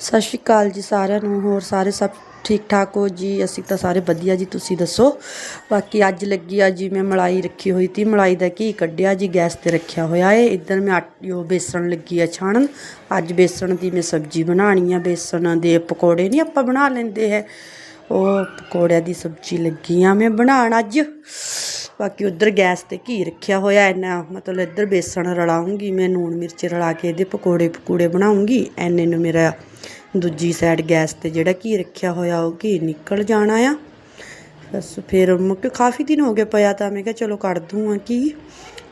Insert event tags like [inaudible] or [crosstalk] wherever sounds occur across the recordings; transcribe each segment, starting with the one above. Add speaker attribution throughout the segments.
Speaker 1: ਸਤਿ ਸ਼੍ਰੀ ਅਕਾਲ ਜੀ ਸਾਰਿਆਂ ਨੂੰ, ਹੋਰ ਸਾਰੇ ਸਭ ਠੀਕ ਠਾਕ ਹੋ ਜੀ? ਅਸੀਂ ਤਾਂ ਸਾਰੇ ਵਧੀਆ ਜੀ, ਤੁਸੀਂ ਦੱਸੋ? ਬਾਕੀ ਅੱਜ ਲੱਗੀ ਆ ਜੀ, ਮੈਂ ਮਲਾਈ ਰੱਖੀ ਹੋਈ ਤੀ। ਮਲਾਈ ਦਾ ਘੀ ਕੱਢਿਆ ਜੀ, ਗੈਸ ਤੇ ਰੱਖਿਆ ਹੋਇਆ ਏ। ਇੱਧਰ ਮੈਂ ਆਟੀ ਉਹ ਬੇਸਣ ਲੱਗੀ ਆ ਛਾਣਨ। ਅੱਜ ਬੇਸਣ ਦੀ ਮੈਂ ਸਬਜ਼ੀ ਬਣਾਣੀ ਆ। ਬੇਸਣ ਦੇ ਪਕੌੜੇ ਨਹੀਂ ਆਪਾਂ ਬਣਾ ਲੈਂਦੇ ਹੈ। ਉਹ ਪਕੌੜਿਆਂ ਦੀ ਸਬਜ਼ੀ ਲੱਗੀ ਆ ਮੈਂ ਬਣਾਉਣ ਅੱਜ। ਬਾਕੀ ਉਧਰ ਗੈਸ ਤੇ ਘੀ ਰੱਖਿਆ ਹੋਇਆ ਇੰਨਾ ਮਤਲਬ ਇੱਧਰ ਬੇਸਣ ਰਲਾਉਂਗੀ, ਮੈਂ ਨੂਣ ਮਿਰਚ ਰਲਾ ਕੇ ਇਹਦੇ ਪਕੌੜੇ ਪਕੂੜੇ ਬਣਾਉਂਗੀ। ਐਨੇ ਨੂੰ ਮੇਰਾ ਦੂਜੀ ਸਾਈਡ ਗੈਸ ਤੇ ਜਿਹੜਾ ਘੀ ਰੱਖਿਆ ਹੋਇਆ, ਉਹ ਘੀ ਨਿਕਲ ਜਾਣਾ ਆ। ਬਸ ਫਿਰ ਮੁੱਕ ਕਾਫੀ ਦਿਨ ਹੋ ਗਏ ਪਿਆ ਤਾਂ ਮੈਂ ਕਿਹਾ ਚਲੋ ਕੱਢ ਦੂੰ ਆ ਕੀ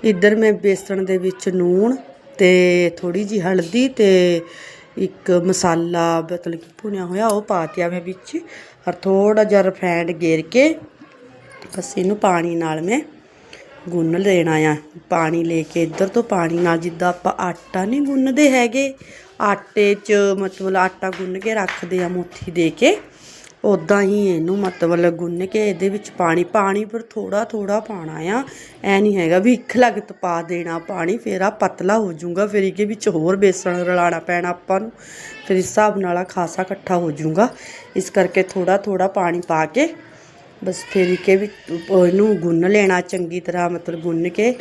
Speaker 1: ਇੱਧਰ ਮੈਂ ਬੇਸਣ ਦੇ ਵਿੱਚ ਨੂਣ ਤੇ ਥੋੜੀ ਜੀ ਹਲਦੀ ਤੇ ਇੱਕ ਮਸਾਲਾ ਮਤਲਬ ਕਿ ਭੁਨਿਆ ਹੋਇਆ, ਉਹ ਪਾ ਤਿਆ ਮੈਂ ਵਿੱਚ। ਔਰ ਥੋੜਾ ਜਿਹਾ ਰਫੈਂਡ ਗੇਰ ਕੇ ਬਸ ਇਹਨੂੰ ਪਾਣੀ ਨਾਲ ਮੈਂ ਗੁੰਨ ਲੈਣਾ ਆ ਪਾਣੀ ਲੈ ਕੇ ਇੱਧਰ ਤੋਂ ਪਾਣੀ ਨਾਲ ਜਿੱਦਾਂ ਆਪਾਂ ਆਟਾ ਨਹੀਂ ਗੁੰਨਦੇ ਹੈਗੇ, ਆਟੇ 'ਚ ਮਤਲਬ ਆਟਾ ਗੁੰਨ ਕੇ ਰੱਖਦੇ ਆ ਮੁੱਠੀ ਦੇ ਕੇ ਉਦਾਂ ਹੀ ਇਹਨੂੰ ਮਤਲਬ ਗੁੰਨ ਕੇ ਇਹਦੇ ਵਿੱਚ ਪਾਣੀ ਪਾਣੀ ਪਰ ਥੋੜਾ ਥੋੜਾ ਪਾਣਾ ਆ। ਐ ਨਹੀਂ ਹੈਗਾ ਵੀ ਇੱਕ ਲਗਤ ਪਾ ਦੇਣਾ ਪਾਣੀ, ਫੇਰ ਆ ਪਤਲਾ ਹੋ ਜਾਊਗਾ, ਫਿਰ ਇਹਦੇ ਵਿੱਚ ਹੋਰ ਬੇਸਣ ਰਲਾਣਾ ਪੈਣਾ ਆਪਾਂ ਨੂੰ, ਫਿਰ ਇਸ ਹਿਸਾਬ ਨਾਲ ਆ ਖਾਸਾ ਇਕੱਠਾ ਹੋ ਜਾਊਗਾ। ਇਸ ਕਰਕੇ ਥੋੜਾ ਥੋੜਾ ਪਾਣੀ ਪਾ ਕੇ ਬਸ ਫਿਰ ਕੇ ਵੀ ਇਹਨੂੰ ਗੁੰਨ ਲੈਣਾ ਚੰਗੀ ਤਰ੍ਹਾਂ, ਮਤਲਬ ਗੁੰਨ ਕੇ,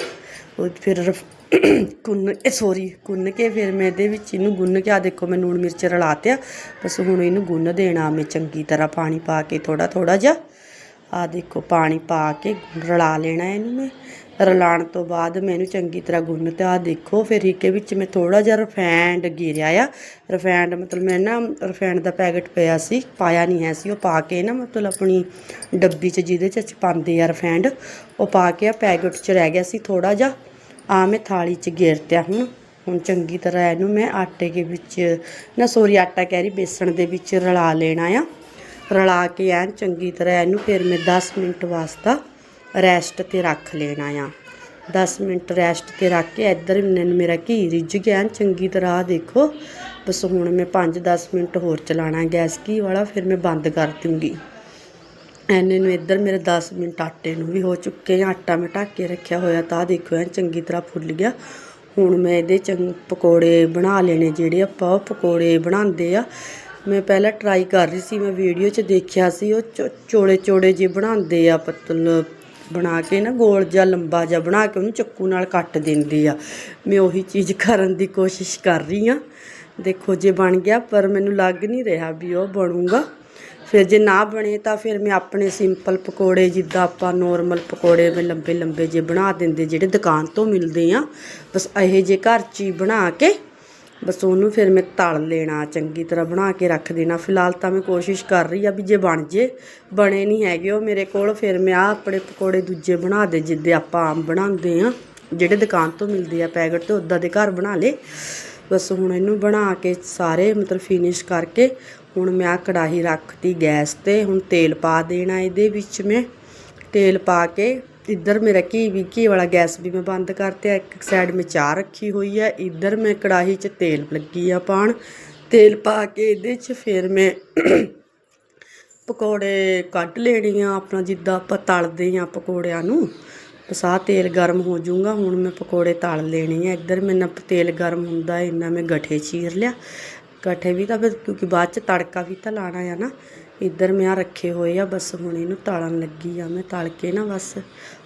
Speaker 1: ਉਹ ਫਿਰ ਰਫ- [coughs] ਗੁੰਨ ਸੋਰੀ ਗੁੰਨ ਕੇ ਫਿਰ ਮੈਂ ਇਹਦੇ ਵਿੱਚ ਇਹਨੂੰ ਗੁੰਨ ਕੇ ਆ ਦੇਖੋ ਮੈਂ ਲੂਣ ਮਿਰਚ ਰਲਾ ਤਿਆ ਬਸ ਹੁਣ ਇਹਨੂੰ ਗੁੰਨ ਦੇਣਾ ਮੈਂ ਚੰਗੀ ਤਰ੍ਹਾਂ ਪਾਣੀ ਪਾ ਕੇ ਥੋੜਾ ਥੋੜਾ ਜਿਹਾ ਆ ਦੇਖੋ ਪਾਣੀ ਪਾ ਕੇ ਰਲਾ ਲੈਣਾ ਇਹਨੂੰ ਮੈਂ ਰਲਾਉਣ ਤੋਂ ਬਾਅਦ ਮੈਂ ਇਹਨੂੰ ਚੰਗੀ ਤਰ੍ਹਾਂ ਗੁੰਨ ਤੇ ਆ ਦੇਖੋ, ਫਿਰ ਰੀਕੇ ਵਿੱਚ ਮੈਂ ਥੋੜਾ ਜਿਹਾ ਰਫੈਂਡ ਗੇਰਿਆ ਆ। ਰਫੈਂਡ ਮਤਲਬ ਮੈਂ ਨਾ ਰਫੈਂਡ ਦਾ ਪੈਕਟ ਪਿਆ ਸੀ, ਪਾਇਆ ਨਹੀਂ ਹੈ ਸੀ, ਉਹ ਪਾ ਕੇ ਨਾ ਮਤਲਬ ਆਪਣੀ ਡੱਬੀ 'ਚ ਜਿਹਦੇ 'ਚ ਅਸੀਂ ਪਾਉਂਦੇ ਆ ਰਫੈਂਡ ਉਹ ਪਾ ਕੇ ਆ ਪੈਕਟ 'ਚ ਰਹਿ ਗਿਆ ਸੀ ਥੋੜਾ ਜਿਹਾ। ਆ ਮੈਂ ਥਾਲੀ 'ਚ ਗੇਰਤਿਆ ਹੁਣ ਹੁਣ ਚੰਗੀ ਤਰ੍ਹਾਂ ਇਹਨੂੰ ਮੈਂ ਆਟੇ ਦੇ ਵਿੱਚ, ਨਾ ਸੋਰੀ ਆਟਾ ਕਹਿ ਰਹੀ, ਬੇਸਣ ਦੇ ਵਿੱਚ ਰਲਾ ਲੈਣਾ ਆ। ਰਲਾ ਕੇ ਐਨ ਚੰਗੀ ਤਰ੍ਹਾਂ ਇਹਨੂੰ ਫਿਰ ਮੈਂ 10 ਮਿੰਟ ਵਾਸਤਾ ਰੈਸਟ ਤੇ ਰੱਖ ਲੈਣਾ ਆ। 10 ਮਿੰਟ ਰੈਸਟ ਤੇ ਰੱਖ ਕੇ ਇੱਧਰ ਮੈਨੂੰ ਮੇਰਾ ਘੀ ਰਿੱਝ ਗਿਆ। ਚੰਗੀ ਤਰ੍ਹਾਂ ਦੇਖੋ। ਬਸ ਹੁਣ ਮੈਂ 5-10 ਮਿੰਟ ਹੋਰ ਚਲਾਣਾ ਗੈਸ ਘੀ ਵਾਲਾ, ਫਿਰ ਮੈਂ ਬੰਦ ਕਰ ਦੂੰਗੀ। ਐਨੇ ਨੂੰ ਇੱਧਰ ਮੇਰੇ 10 ਮਿੰਟ ਆਟੇ ਨੂੰ ਵੀ ਹੋ ਚੁੱਕੇ ਆ। ਆਟਾ ਮੈਂ ਢੱਕ ਕੇ ਰੱਖਿਆ ਹੋਇਆ ਤਾਂ ਦੇਖੋ ਐਨ ਚੰਗੀ ਤਰ੍ਹਾਂ ਫੁੱਲ ਗਿਆ। ਹੁਣ ਮੈਂ ਇਹਦੇ ਚੰਗ ਪਕੌੜੇ ਬਣਾ ਲੈਣੇ ਜਿਹੜੇ ਆਪਾਂ ਉਹ ਪਕੌੜੇ ਬਣਾਉਂਦੇ ਆ। ਮੈਂ ਪਹਿਲਾਂ ਟਰਾਈ ਕਰ ਰਹੀ ਸੀ, ਮੈਂ ਵੀਡੀਓ 'ਚ ਦੇਖਿਆ ਸੀ, ਉਹ ਚੋ- ਚੌੜੇ ਜੇ ਬਣਾਉਂਦੇ ਆ ਪਤਲ ਬਣਾ ਕੇ ਨਾ ਗੋਲ ਜਿਹਾ ਲੰਬਾ ਜਿਹਾ ਬਣਾ ਕੇ ਉਹਨੂੰ ਚੱਕੂ ਨਾਲ ਕੱਟ ਦਿੰਦੀ ਆ। ਮੈਂ ਉਹੀ ਚੀਜ਼ ਕਰਨ ਦੀ ਕੋਸ਼ਿਸ਼ ਕਰ ਰਹੀ ਆ। ਦੇਖੋ ਜੇ ਬਣ ਗਿਆ, ਪਰ ਮੈਨੂੰ ਲੱਗ ਨਹੀਂ ਰਿਹਾ ਵੀ ਉਹ ਬਣੂਗਾ। ਫਿਰ ਜੇ ਨਾ ਬਣੇ ਤਾਂ ਫਿਰ ਮੈਂ ਆਪਣੇ ਸਿੰਪਲ ਪਕੌੜੇ, ਜਿੱਦਾਂ ਆਪਾਂ ਨੋਰਮਲ ਪਕੌੜੇ ਮੈਂ ਲੰਬੇ ਲੰਬੇ ਜੇ ਬਣਾ ਦਿੰਦੇ, ਜਿਹੜੇ ਦੁਕਾਨ ਤੋਂ ਮਿਲਦੇ ਆ। ਬਸ ਇਹੋ ਜੇ ਘਰ 'ਚ ਹੀ ਬਣਾ ਕੇ ਬਸ ਉਹਨੂੰ ਫਿਰ ਮੈਂ ਤਲ ਲੈਣਾ, ਚੰਗੀ ਤਰ੍ਹਾਂ ਬਣਾ ਕੇ ਰੱਖ ਦੇਣਾ। ਫਿਲਹਾਲ ਤਾਂ ਮੈਂ ਕੋਸ਼ਿਸ਼ ਕਰ ਰਹੀ ਆ ਵੀ ਜੇ ਬਣ ਜੇ, ਬਣੇ ਨਹੀਂ ਹੈਗੇ ਉਹ ਮੇਰੇ ਕੋਲ, ਫਿਰ ਮੈਂ ਆ ਆਪਣੇ ਪਕੌੜੇ ਦੂਜੇ ਬਣਾ ਦੇ, ਜਿੱਦੇ ਆਪਾਂ ਆਮ ਬਣਾਉਂਦੇ ਆ। ਜਿਹੜੇ ਦੁਕਾਨ ਤੋਂ ਮਿਲਦੇ ਆ ਪੈਕਟ, ਤੇ ਉਦਾਂ ਦੇ ਘਰ ਬਣਾ ਲੇ ਬਸ ਹੁਣ ਇਹਨੂੰ ਬਣਾ ਕੇ ਸਾਰੇ ਮਤਲਬ ਫਿਨਿਸ਼ ਕਰਕੇ, ਹੁਣ ਮੈਂ ਆ ਕੜਾਹੀ ਰੱਖਤੀ ਗੈਸ ਤੇ, ਹੁਣ ਤੇਲ ਪਾ ਦੇਣਾ ਇਹਦੇ ਵਿੱਚ ਮੈਂ। ਤੇਲ ਪਾ ਕੇ ਇੱਧਰ ਮੇਰਾ ਘੀ ਵੀ, ਘੀ ਵਾਲਾ ਗੈਸ ਵੀ ਮੈਂ ਬੰਦ ਕਰਤੇ ਇੱਕ ਸਾਈਡ ਮੈਂ ਚਾਹ ਰੱਖੀ ਹੋਈ ਹੈ। ਇੱਧਰ ਮੈਂ ਕੜਾਹੀ 'ਚ ਤੇਲ ਲੱਗੀ ਆ ਪਾਣ ਤੇਲ ਪਾ ਕੇ ਇਹਦੇ 'ਚ ਫਿਰ ਮੈਂ ਪਕੌੜੇ ਕੱਢ ਲੈਣੇ ਆ ਆਪਣਾ, ਜਿੱਦਾਂ ਆਪਾਂ ਤਲਦੇ ਆ ਪਕੌੜਿਆਂ ਨੂੰ। ਸਾਹ ਤੇਲ ਗਰਮ ਹੋ ਜਾਊਗਾ। ਹੁਣ ਮੈਂ ਪਕੌੜੇ ਤਲ ਲੈਣੇ ਆ। ਇੱਧਰ ਮੈਂ ਨਾ ਤੇਲ ਗਰਮ ਹੁੰਦਾ ਇੰਨਾ ਮੈਂ ਗਠੇ ਚੀਰ ਲਿਆ। ਗਠੇ ਵੀ ਤਾਂ ਫਿਰ ਕਿਉਂਕਿ ਬਾਅਦ ਚ ਤੜਕਾ ਵੀ ਤਾਂ ਲਾਣਾ ਆ ਨਾ। ਇੱਧਰ ਮੈਂ ਆ ਰੱਖੇ ਹੋਏ ਆ, ਬਸ ਹੁਣ ਇਹਨੂੰ ਤਲਣ ਲੱਗੀ ਆ ਮੈਂ, ਤਲ ਕੇ ਨਾ ਬਸ।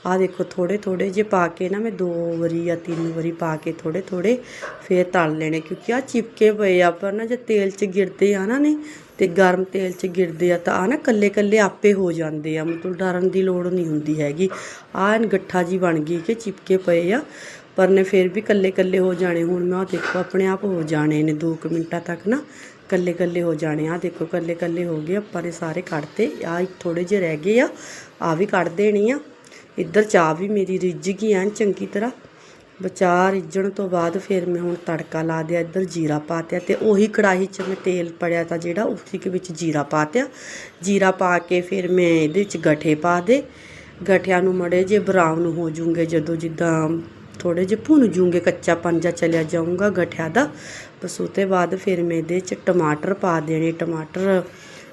Speaker 1: ਆਹ ਦੇਖੋ ਥੋੜੇ ਥੋੜੇ ਜੇ ਪਾ ਕੇ ਨਾ ਮੈਂ ਦੋ ਵਾਰੀ ਜਾਂ ਤਿੰਨ ਵਾਰੀ ਪਾ ਕੇ ਥੋੜੇ ਥੋੜੇ ਫੇਰ ਤਲ ਲੈਣੇ, ਕਿਉਂਕਿ ਆ ਚਿਪਕੇ ਪਏ ਆ, ਪਰ ਨਾ ਜੇ ਤੇਲ 'ਚ ਗਿਰਦੇ ਆ ਨਾ ਨੇ ਤੇ ਗਰਮ ਤੇਲ 'ਚ ਗਿਰਦੇ ਆ, ਤਾਂ ਆ ਨਾ ਕੱਲੇ ਕੱਲੇ ਆਪੇ ਹੋ ਜਾਂਦੇ ਆ ਮਤਲਬ ਡਰਨ ਦੀ ਲੋੜ ਨਹੀਂ ਹੁੰਦੀ ਹੈਗੀ। ਆਹ ਗੱਠਾ ਜੀ ਬਣ ਗਈ ਕਿ ਚਿਪਕੇ ਪਏ ਆ। ਪਰ ਨੇ ਫਿਰ ਵੀ ਕੱਲੇ ਕੱਲੇ ਹੋ ਜਾਣੇ, ਹੁਣ ਮੈਂ ਉਹ ਦੇਖੋ ਆਪਣੇ ਆਪ ਹੋ ਜਾਣੇ ਨੇ 2 ਮਿੰਟਾਂ ਤੱਕ ਨਾ, ਕੱਲੇ ਕੱਲੇ ਹੋ ਜਾਣੇ ਆ ਦੇਖੋ ਕੱਲੇ ਕੱਲੇ ਹੋ ਗਏ, ਆਪਾਂ ਨੇ ਸਾਰੇ ਕੱਢਤੇ ਆ ਥੋੜੇ ਜਿਹੇ ਰਹਿ ਗਏ ਆ ਆ ਵੀ ਕੱਢ ਦੇਣੀ ਆ, ਇੱਧਰ ਚਾਹ ਵੀ ਮੇਰੀ ਰਿੱਝ ਗਈ ਐਨ ਚੰਗੀ ਤਰ੍ਹਾਂ, ਬਚਾ ਰਿੱਝਣ ਤੋਂ ਬਾਅਦ ਫਿਰ ਮੈਂ ਹੁਣ ਤੜਕਾ ਲਾ ਦਿਆ, ਇੱਧਰ ਜੀਰਾ ਪਾ ਤਿਆ ਤੇ ਉਹੀ ਕੜਾਹੀ 'ਚ ਮੈਂ ਤੇਲ ਪੜਿਆ ਤਾਂ ਜਿਹੜਾ ਉਸੇ ਦੇ ਵਿੱਚ ਜੀਰਾ ਪਾ ਤਿਆ, ਜੀਰਾ ਪਾ ਕੇ ਫਿਰ ਮੈਂ ਇਹਦੇ ਵਿੱਚ ਗਠੇ ਪਾ ਦੇ, ਗਠਿਆਂ ਨੂੰ ਮੜੇ ਜੇ ਬਰਾਊਨ ਹੋ ਜੂਗੇ ਜਦੋਂ ਜਿੱਦਾਂ ਥੋੜੇ ਜਿਹੇ ਭੁੰਨ ਜੂਗੇ, ਕੱਚਾ ਪੰਜਾ ਚਲਿਆ ਜਾਊਗਾ ਗਠਿਆ ਦਾ। ਬਸ ਉਹ ਬਾਅਦ ਫਿਰ ਮੈਂ ਇਹਦੇ 'ਚ ਟਮਾਟਰ ਪਾ ਦੇਣੇ। ਟਮਾਟਰ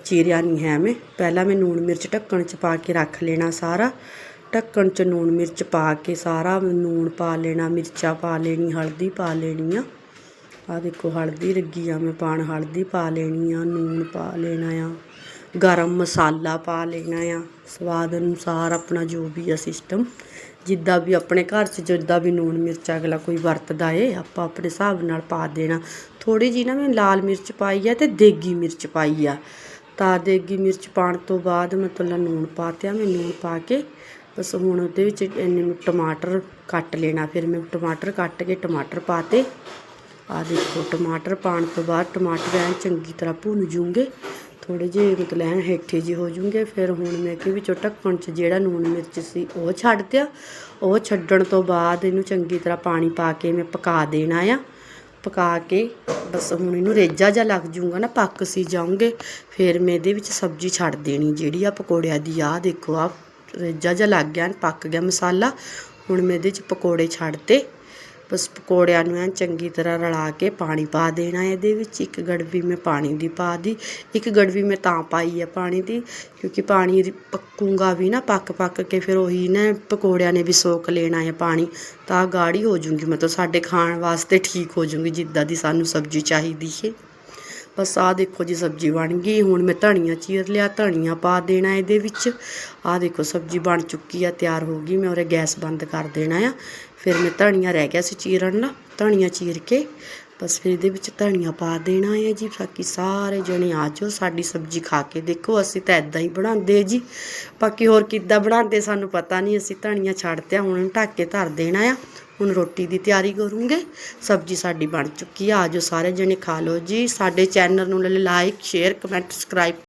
Speaker 1: ਚੀਰਿਆ ਨਹੀਂ ਹੈ ਮੈਂ। ਪਹਿਲਾਂ ਮੈਂ ਨੂਣ ਮਿਰਚ ਢੱਕਣ 'ਚ ਪਾ ਕੇ ਰੱਖ ਲੈਣਾ ਸਾਰਾ। ਢੱਕਣ 'ਚ ਨੂਣ ਮਿਰਚ ਪਾ ਕੇ ਸਾਰਾ। ਨੂਣ ਪਾ ਲੈਣਾ, ਮਿਰਚਾਂ ਪਾ ਲੈਣੀ, ਹਲਦੀ ਪਾ ਲੈਣੀ ਆ। ਆ ਦੇਖੋ, ਹਲਦੀ ਰੱਗੀ ਆ ਮੈਂ ਪਾਣ। ਹਲਦੀ ਪਾ ਲੈਣੀ ਆ ਨੂਣ ਪਾ ਲੈਣਾ ਆ। ਗਰਮ ਮਸਾਲਾ ਪਾ ਲੈਣਾ ਆ। ਸਵਾਦ ਅਨੁਸਾਰ ਆਪਣਾ ਜੋ ਵੀ ਆ ਸਿਸਟਮ ਜਿੱਦਾਂ ਵੀ ਆਪਣੇ ਘਰ 'ਚ ਜਿੱਦਾਂ ਵੀ ਲੂਣ ਮਿਰਚ ਅਗਲਾ ਕੋਈ ਵਰਤਦਾ ਏ, ਆਪਾਂ ਆਪਣੇ ਹਿਸਾਬ ਨਾਲ ਪਾ ਦੇਣਾ। ਥੋੜ੍ਹੀ ਜਿਹੀ ਨਾ ਮੈਂ ਲਾਲ ਮਿਰਚ ਪਾਈ ਆ ਅਤੇ ਦੇਗੀ ਮਿਰਚ ਪਾਈ ਆ। ਤਾਂ ਦੇਗੀ ਮਿਰਚ ਪਾਉਣ ਤੋਂ ਬਾਅਦ ਮੈਂ ਤੁਲਾ ਨੂਣ ਪਾ ਤਿਆ ਮੈਂ ਲੂਣ ਪਾ ਕੇ ਬਸ ਹੁਣ ਉਹਦੇ ਵਿੱਚ ਇੰਨੇ ਨੂੰ ਟਮਾਟਰ ਕੱਟ ਲੈਣਾ। ਫਿਰ ਮੈਂ ਟਮਾਟਰ ਕੱਟ ਕੇ ਟਮਾਟਰ ਪਾਤੇ ਆ ਦੇਖੋ, ਟਮਾਟਰ ਪਾਉਣ ਤੋਂ ਬਾਅਦ ਟਮਾਟਰ ਐਂ ਚੰਗੀ ਤਰ੍ਹਾਂ ਭੁੰਨ ਜੂਗੇ। ਥੋੜ੍ਹੇ ਜਿਹੇ ਮਤਲਬ ਐਨ ਹੇਠੇ ਜਿਹੇ ਹੋ ਜੂਗੇ ਫਿਰ ਹੁਣ ਮੈਂ ਕਿ ਵਿੱਚੋਂ ਢੱਕਣ 'ਚ ਜਿਹੜਾ ਲੂਣ ਮਿਰਚ ਸੀ ਉਹ ਛੱਡ ਦਿਆ। ਉਹ ਛੱਡਣ ਤੋਂ ਬਾਅਦ ਇਹਨੂੰ ਚੰਗੀ ਤਰ੍ਹਾਂ ਪਾਣੀ ਪਾ ਕੇ ਮੈਂ ਪਕਾ ਦੇਣਾ ਆ। ਪਕਾ ਕੇ ਬਸ ਹੁਣ ਇਹਨੂੰ ਰੇਜਾ ਜਿਹਾ ਲੱਗ ਜੂਗਾ ਨਾ, ਪੱਕ ਸੀ ਜਾਉਂਗੇ ਫਿਰ ਮੈਂ ਇਹਦੇ ਵਿੱਚ ਸਬਜ਼ੀ ਛੱਡ ਦੇਣੀ ਜਿਹੜੀ ਆ ਪਕੌੜਿਆਂ ਦੀ। ਆ ਦੇਖੋ ਆ ਰੇਜਾ ਜਿਹਾ ਲੱਗ ਗਿਆ, ਪੱਕ ਗਿਆ ਮਸਾਲਾ। ਹੁਣ ਮੈਂ ਇਹਦੇ 'ਚ ਪਕੌੜੇ ਛੱਡਤੇ ਬਸ ਪਕੌੜਿਆਂ ਨੂੰ ਐਨ ਚੰਗੀ ਤਰ੍ਹਾਂ ਰਲਾ ਕੇ ਪਾਣੀ ਪਾ ਦੇਣਾ ਇਹਦੇ ਵਿੱਚ ਇੱਕ ਗੜਵੀ ਮੈਂ ਪਾਣੀ ਦੀ ਪਾ ਦੀ ਇੱਕ ਗੜਵੀ ਮੈਂ ਤਾਂ ਪਾਈ ਹੈ ਪਾਣੀ ਦੀ, ਕਿਉਂਕਿ ਪਾਣੀ ਦੀ ਪੱਕੂਗਾ ਵੀ ਨਾ, ਪੱਕ ਪੱਕ ਕੇ ਫਿਰ ਉਹੀ ਨਾ ਪਕੌੜਿਆਂ ਨੇ ਵੀ ਸੋਕ ਲੈਣਾ ਹੈ ਪਾਣੀ। ਤਾਂ ਗਾੜੀ ਹੋ ਜੂਗੀ, ਮਤਲਬ ਸਾਡੇ ਖਾਣ ਵਾਸਤੇ ਠੀਕ ਹੋ ਜੂਗੀ, ਜਿੱਦਾਂ ਦੀ ਸਾਨੂੰ ਸਬਜ਼ੀ ਚਾਹੀਦੀ ਹੈ। ਬਸ ਆਹ ਦੇਖੋ ਜੀ ਸਬਜ਼ੀ ਬਣ ਗਈ, ਹੁਣ ਮੈਂ ਧਨੀਆ ਚੀਰ ਲਿਆ, ਧਨੀਆ ਪਾ ਦੇਣਾ ਇਹਦੇ ਵਿੱਚ। ਆਹ ਦੇਖੋ ਸਬਜ਼ੀ ਬਣ ਚੁੱਕੀ ਆ, ਤਿਆਰ ਹੋ ਗਈ, ਮੈਂ ਉਹਰੇ ਗੈਸ ਬੰਦ ਕਰ ਦੇਣਾ ਆ। ਫਿਰ ਮੈਂ ਧਨੀਆ ਰਹਿ ਗਿਆ ਸੀ ਚੀਰਨ ਨਾਲ, ਧਨੀਆ ਚੀਰ ਕੇ। ਬਸ ਫਿਰ ਇਹਦੇ ਵਿੱਚ ਧਨੀਆ ਪਾ ਦੇਣਾ ਹੈ ਜੀ, ਬਾਕੀ ਸਾਰੇ ਜਣੇ ਆ ਜਾਓ, ਸਾਡੀ ਸਬਜ਼ੀ ਖਾ ਕੇ ਦੇਖੋ, ਅਸੀਂ ਤਾਂ ਇਦਾਂ ਹੀ ਬਣਾਉਂਦੇ ਜੀ। ਬਾਕੀ ਹੋਰ ਕਿੱਦਾਂ ਬਣਾਉਂਦੇ ਸਾਨੂੰ ਪਤਾ ਨਹੀਂ, ਅਸੀਂ ਧਨੀਆ ਛੱਡਤੇ ਹੁਣ ਢੱਕ ਕੇ ਧਰ ਦੇਣਾ ਆ। ਹੁਣ ਰੋਟੀ ਦੀ ਤਿਆਰੀ ਕਰੂੰਗੇ, ਸਬਜ਼ੀ ਸਾਡੀ ਬਣ ਚੁੱਕੀ ਆ। ਆਜੋ ਸਾਰੇ ਜਣੇ ਖਾ ਲਓ ਜੀ। ਸਾਡੇ ਚੈਨਲ ਨੂੰ ਲਾਈਕ ਸ਼ੇਅਰ ਕਮੈਂਟ ਸਬਸਕ੍ਰਾਈਬ